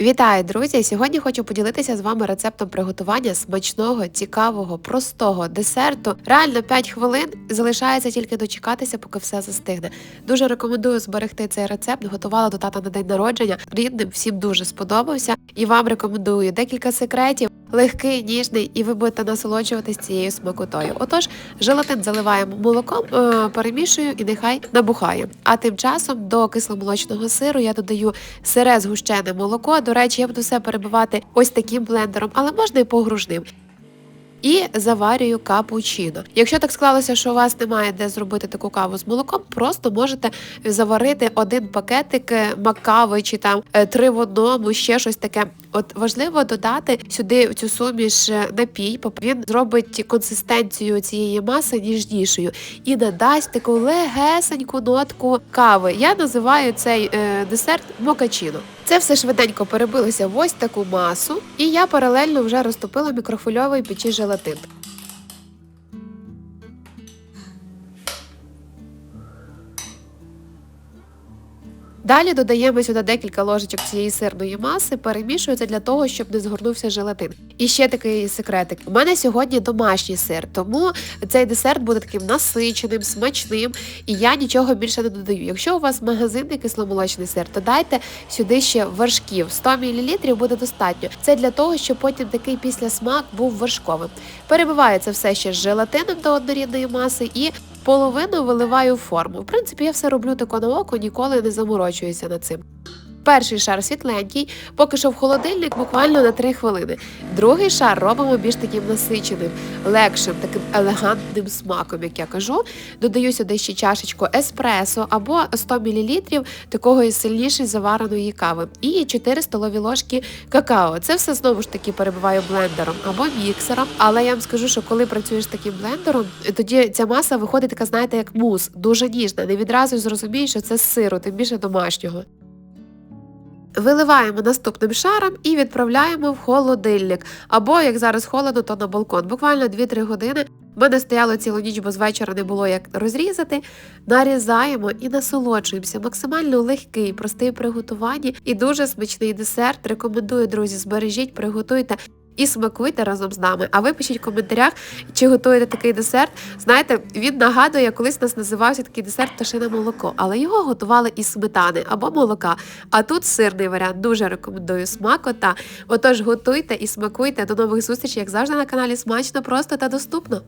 Вітаю, друзі! Сьогодні хочу поділитися з вами рецептом приготування смачного, цікавого, простого десерту. Реально 5 хвилин залишається тільки дочекатися, поки все застигне. Дуже рекомендую зберегти цей рецепт. Готувала до тата на день народження. Рідним всім дуже сподобався. І вам рекомендую декілька секретів. Легкий, ніжний, і ви будете насолоджуватись цією смакотою. Отож, желатин заливаємо молоком, е, перемішую і нехай набухає. А тим часом до кисломолочного сиру я додаю сире згущене молоко. До речі, я буду все перебивати ось таким блендером, але можна і погружним. І заварюю капучино. Якщо так склалося, що у вас немає де зробити таку каву з молоком, просто можете заварити один пакетик е, макави чи там е, три в одному, ще щось таке. От важливо додати сюди в цю суміш е, напій, він зробить консистенцію цієї маси ніжнішою і надасть таку легесеньку нотку кави. Я називаю цей десерт мокачино. Це все швиденько перебилося в ось таку масу, і я паралельно вже розтопила мікрофольовий печі желатин. Далі додаємо сюди декілька ложечок цієї сирної маси, перемішую це для того, щоб не згорнувся желатин. І ще такий секретик. У мене сьогодні домашній сир, тому цей десерт буде таким насиченим, смачним, і я нічого більше не додаю. Якщо у вас магазинний кисломолочний сир, то дайте сюди ще вершків. 100 мл буде достатньо. Це для того, щоб потім такий післясмак був вершковим. Перебиваю це все ще з желатином до однорідної маси і половину виливаю форму. В принципі, я все роблю тако на око, ніколи не заморочуюся над цим. Перший шар світленький, поки що в холодильник буквально на 3 хвилини. Другий шар робимо більш таким насиченим, легшим, таким елегантним смаком, як я кажу. Додаю сюди ще чашечку еспресо або 100 мл такого сильніше завареної кави. І 4 столові ложки какао. Це все знову ж таки перебиваю блендером або міксером. Але я вам скажу, що коли працюєш таким блендером, тоді ця маса виходить така, знаєте, як мус, дуже ніжна. Не відразу зрозумієш, що це сиру, тим більше домашнього. Виливаємо наступним шаром і відправляємо в холодильник. Або, як зараз холодно, то на балкон. Буквально 2-3 години. В мене стояло цілу ніч, бо з вечора не було як розрізати. Нарізаємо і насолоджуємося. Максимально легкий, простий приготування і дуже смачний десерт. Рекомендую, друзі, збережіть, приготуйте. І смакуйте разом з нами. А ви пишіть в коментарях, чи готуєте такий десерт. Знаєте, він нагадує, колись нас називався такий десерт пташине молоко, але його готували із сметани або молока. А тут сирний варіант. Дуже рекомендую смакота. Отож, готуйте і смакуйте. До нових зустрічей, як завжди, на каналі Смачно, просто та доступно.